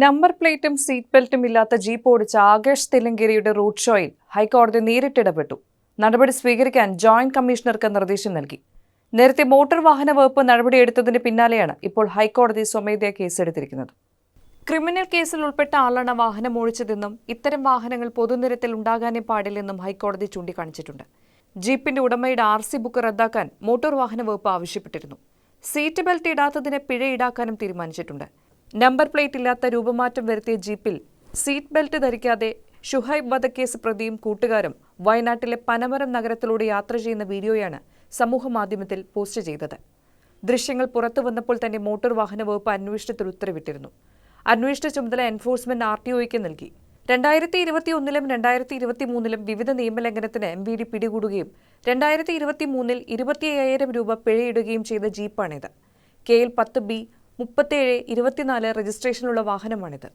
Number പ്ലേറ്റും seat ബെൽറ്റും ഇല്ലാത്ത jeep ഓടിച്ച ആകേഷ് തെലങ്കേരിയുടെ റോഡ് ഷോയിൽ ഹൈക്കോടതി നേരിട്ടിടപെട്ടു. നടപടി സ്വീകരിക്കാൻ ജോയിന്റ് കമ്മീഷണർക്ക് നിർദ്ദേശം നൽകി. നേരത്തെ മോട്ടോർ വാഹന വകുപ്പ് നടപടിയെടുത്തതിന് പിന്നാലെയാണ് ഇപ്പോൾ ഹൈക്കോടതി സ്വമേധയാ കേസെടുത്തിരിക്കുന്നത്. ക്രിമിനൽ കേസിൽ ഉൾപ്പെട്ട ആളാണ് വാഹനം ഓടിച്ചതെന്നും ഇത്തരം വാഹനങ്ങൾ പൊതുനിരത്തിൽ ഉണ്ടാകാനേ പാടില്ലെന്നും ഹൈക്കോടതി ചൂണ്ടിക്കാണിച്ചിട്ടുണ്ട്. ജീപ്പിന്റെ ഉടമയുടെ ആർ സി ബുക്ക് റദ്ദാക്കാൻ മോട്ടോർ വാഹന വകുപ്പ് ആവശ്യപ്പെട്ടിരുന്നു. സീറ്റ് ബെൽറ്റ് ഇടാത്തതിന് പിഴ ഈടാക്കാനും തീരുമാനിച്ചിട്ടുണ്ട്. നമ്പർ പ്ലേറ്റ് ഇല്ലാത്ത രൂപമാറ്റം വരുത്തിയ ജീപ്പിൽ സീറ്റ് ബെൽറ്റ് ധരിക്കാതെ ഷുഹൈബ് വധക്കേസ് പ്രതിയും കൂട്ടുകാരും വയനാട്ടിലെ പനമരം നഗരത്തിലൂടെ യാത്ര ചെയ്യുന്ന വീഡിയോയാണ് സമൂഹമാധ്യമത്തിൽ പോസ്റ്റ് ചെയ്തത്. ദൃശ്യങ്ങൾ പുറത്തു വന്നപ്പോൾ തന്നെ മോട്ടോർ വാഹന വകുപ്പ് അന്വേഷണത്തിൽ ഉത്തരവിട്ടിരുന്നു. അന്വേഷണ ചുമതല എൻഫോഴ്സ്മെന്റ് ആർ ടി ഒയ്ക്ക് നൽകി. രണ്ടായിരത്തി ഇരുപത്തി ഒന്നിലും രണ്ടായിരത്തി ഇരുപത്തി മൂന്നിലും വിവിധ നിയമലംഘനത്തിന് എം വി ഡി പിടികൂടുകയും രണ്ടായിരത്തി ഇരുപത്തി മൂന്നിൽ ഇരുപത്തി അയ്യായിരം രൂപ പിഴയിടുകയും ചെയ്ത ജീപ്പാണിത്. കെ എൽ പത്ത് ബി മുപ്പത്തേഴ് ഇരുപത്തിനാല് രജിസ്ട്രേഷനുള്ള വാഹനമാണിത്.